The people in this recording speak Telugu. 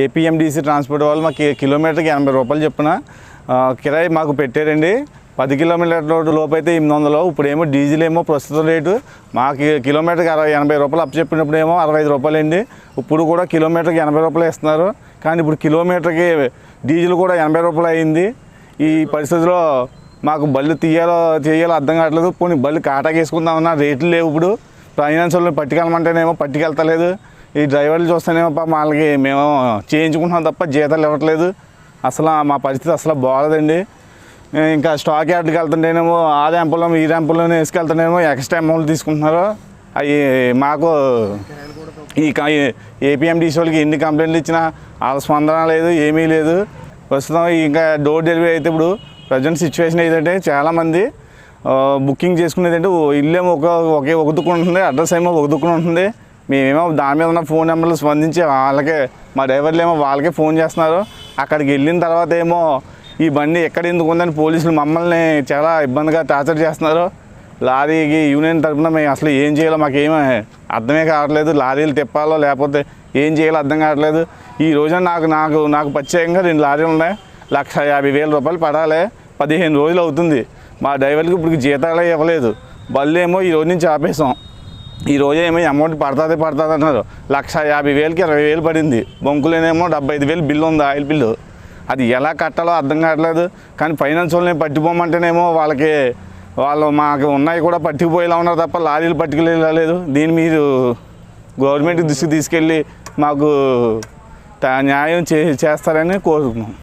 ఏపీఎండిసి ట్రాన్స్పోర్ట్ వాళ్ళు మాకు కిలోమీటర్కి ఎనభై రూపాయలు చెప్పున కిరాయి మాకు పెట్టారండి. పది కిలోమీటర్ల లోపు అయితే ఎనిమిది వందలు ఇప్పుడు ఏమో డీజిల్ ఏమో ప్రస్తుతం రేటు. మాకు కిలోమీటర్కి అరవై ఎనభై రూపాయలు అప్పు చెప్పినప్పుడు ఏమో అరవై ఐదు రూపాయలు అండి ఇప్పుడు కూడా కిలోమీటర్కి ఎనభై రూపాయలు ఇస్తున్నారు కానీ ఇప్పుడు కిలోమీటర్కి డీజిల్ కూడా ఎనభై రూపాయలు అయింది. ఈ పరిస్థితిలో మాకు బళ్ళు తీయాలో చేయాలో అర్థం కావట్లేదు. పోనీ బళ్ళు కాటాకేసుకుందామన్నా రేట్లు లేవు ఇప్పుడు. ఫైనాన్స్ వాళ్ళని పట్టుకెళ్ళమంటేనేమో పట్టుకెళ్తలేదు. ఈ డ్రైవర్లు చూస్తేనేమో పాపం వాళ్ళకి మేము చేయించుకుంటున్నాం తప్ప జీతాలు ఇవ్వట్లేదు. అసలు మా పరిస్థితి అసలు బాగలేదండి. ఇంకా స్టాక్ యార్డ్కి వెళ్తుంటేనేమో ఆ ర్యాంపులో ఈ ర్యాంపులో వేసుకెళ్తుంటేనేమో ఎక్స్ట్రా అమౌంట్ తీసుకుంటున్నారు. అవి మాకు ఈ ఏపీఎండిసి వాళ్ళకి ఎన్ని కంప్లైంట్లు ఇచ్చినా వాళ్ళ స్పందన లేదు ఏమీ లేదు. ప్రస్తుతం ఇంకా డోర్ డెలివరీ అయితే ఇప్పుడు ప్రజెంట్ సిచ్యువేషన్ ఏంటంటే చాలామంది బుకింగ్ చేసుకునేది అంటే ఇల్లేమో ఒక ఒకే ఒక ఉంటుంది అడ్రస్ ఏమో ఒక ఉంటుంది. మేమేమో దాని మీద ఉన్న ఫోన్ నెంబర్లు స్పందించి వాళ్ళకే మా డ్రైవర్లు ఏమో వాళ్ళకే ఫోన్ చేస్తున్నారు. అక్కడికి వెళ్ళిన తర్వాత ఏమో ఈ బండి ఎక్కడ ఎందుకు ఉందని పోలీసులు మమ్మల్ని చాలా ఇబ్బందిగా టార్చర్ చేస్తున్నారు. లారీకి యూనియన్ తరఫున మేము అసలు ఏం చేయాలో మాకేమీ అర్థమే కావట్లేదు. లారీలు తిప్పాలో లేకపోతే ఏం చేయాలో అర్థం కావట్లేదు. ఈ రోజున నాకు నాకు నాకు ప్రత్యేకంగా రెండు లారీలు ఉన్నాయి. లక్ష యాభై వేల రూపాయలు పడాలి. పదిహేను రోజులు అవుతుంది. మా డ్రైవర్కి ఇప్పుడు జీతాలే ఇవ్వలేదు. బళ్ళు ఏమో ఈ రోజు నుంచి ఆపేసాం ఈరోజు రోజు అమౌంట్ పడుతుంది పడుతుంది అన్నారు. లక్ష యాభై వేలకి ఇరవై వేలు పడింది. బొంకులేనేమో డెబ్బై ఐదు వేలు బిల్లు ఉంది ఆయిల్ బిల్లు. అది ఎలా కట్టాలో అర్థం కావట్లేదు. కానీ ఫైనాన్స్ వాళ్ళని పట్టిపోమంటేనేమో వాళ్ళకి వాళ్ళు మాకు ఉన్నాయి కూడా పట్టుకుపోయేలా ఉన్నారు తప్ప లారీలు పట్టుకెళ్ళలేదు దీన్ని మీరు గవర్నమెంట్ దృష్టికి తీసుకెళ్ళి మాకు న్యాయం చే చేస్తారని కోరుకున్నాం